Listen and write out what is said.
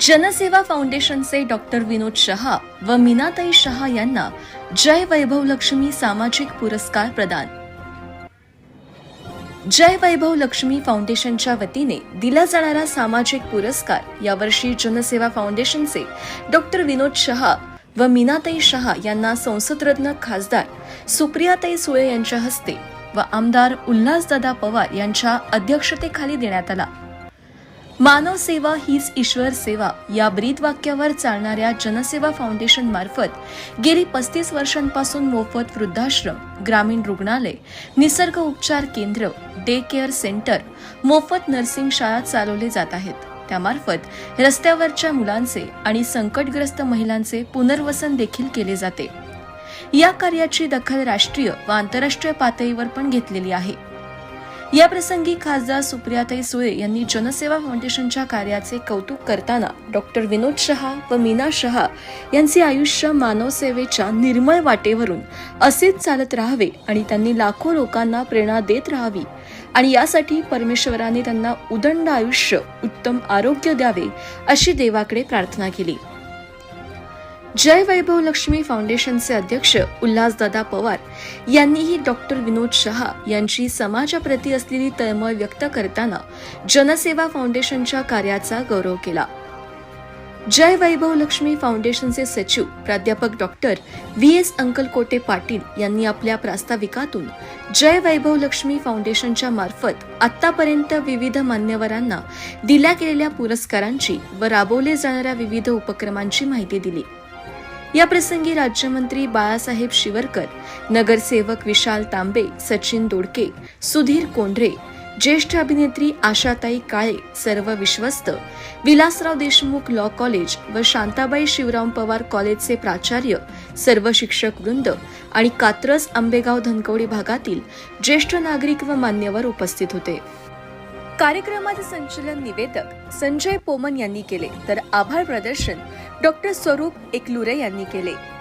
जनसेवा फाउंडेशनचे डॉक्टर विनोद शहा व मीनाताई शहा यांना जय वैभव लक्ष्मी सामाजिक पुरस्कार प्रदान. जय वैभव लक्ष्मी फाउंडेशनच्या वतीने दिला जाणारा सामाजिक पुरस्कार यावर्षी जनसेवा फाउंडेशनचे डॉक्टर विनोद शहा व मीनाताई शहा यांना संसदरत्न खासदार सुप्रियाताई सुळे यांच्या हस्ते व आमदार उल्हासदादा पवार यांच्या अध्यक्षतेखाली देण्यात आला. मानव सेवा हीच ईश्वर सेवा. या ब्रीदवाक्यावर चालणाऱ्या जनसेवा फाउंडेशन मार्फत गेली पस्तीस वर्षांपासून मोफत वृद्धाश्रम ग्रामीण रुग्णालय निसर्ग उपचार केंद्र डे केअर सेंटर मोफत नर्सिंग शाळा चालवले जात आहेत. त्यामार्फत रस्त्यावरच्या मुलांचे आणि संकटग्रस्त महिलांचे पुनर्वसन देखील केले जाते. या कार्याची दखल राष्ट्रीय व आंतरराष्ट्रीय पातळीवर पण घेतलेली आहे. या प्रसंगी खासदार सुप्रियाताई सुळे यांनी जनसेवा फाउंडेशनच्या कार्याचे कौतुक करताना डॉक्टर विनोद शहा व मीना शहा यांचे आयुष्य मानवसेवेच्या निर्मळ वाटेवरून असेच चालत राहावे आणि त्यांनी लाखो लोकांना प्रेरणा देत राहावी आणि यासाठी परमेश्वराने त्यांना उदंड आयुष्य उत्तम आरोग्य द्यावे अशी देवाकडे प्रार्थना केली. जय वैभव लक्ष्मी फाउंडेशनचे अध्यक्ष उल्हासदादा पवार यांनीही डॉक्टर विनोद शहा यांची समाजाप्रती असलेली तळमळ व्यक्त करताना जनसेवा फाउंडेशनच्या कार्याचा गौरव केला. जय वैभव लक्ष्मी फाउंडेशनचे सचिव प्राध्यापक doctor V S Ankalkote Patil यांनी आपल्या प्रास्ताविकातून जय वैभव लक्ष्मी फाउंडेशनच्या मार्फत आतापर्यंत विविध मान्यवरांना दिल्या गेलेल्या पुरस्कारांची व राबवले जाणाऱ्या विविध उपक्रमांची माहिती दिली. या प्रसंगी राज्यमंत्री बाळासाहेब शिवरकर नगरसेवक विशाल तांबे सचिन दोडके सुधीर कोंढरे ज्येष्ठ अभिनेत्री आशाताई काळे सर्व विश्वस्त विलासराव देशमुख लॉ कॉलेज व शांताबाई शिवराम पवार कॉलेजचे प्राचार्य सर्व शिक्षक वृंद आणि कात्रज आंबेगाव धनकवडी भागातील ज्येष्ठ नागरिक व मान्यवर उपस्थित होते. कार्यक्रमाचे संचलन निवेदक संजय पोमन यांनी केले. तर आभार प्रदर्शन डॉक्टर स्वरूप एकलुरे यांनी केले.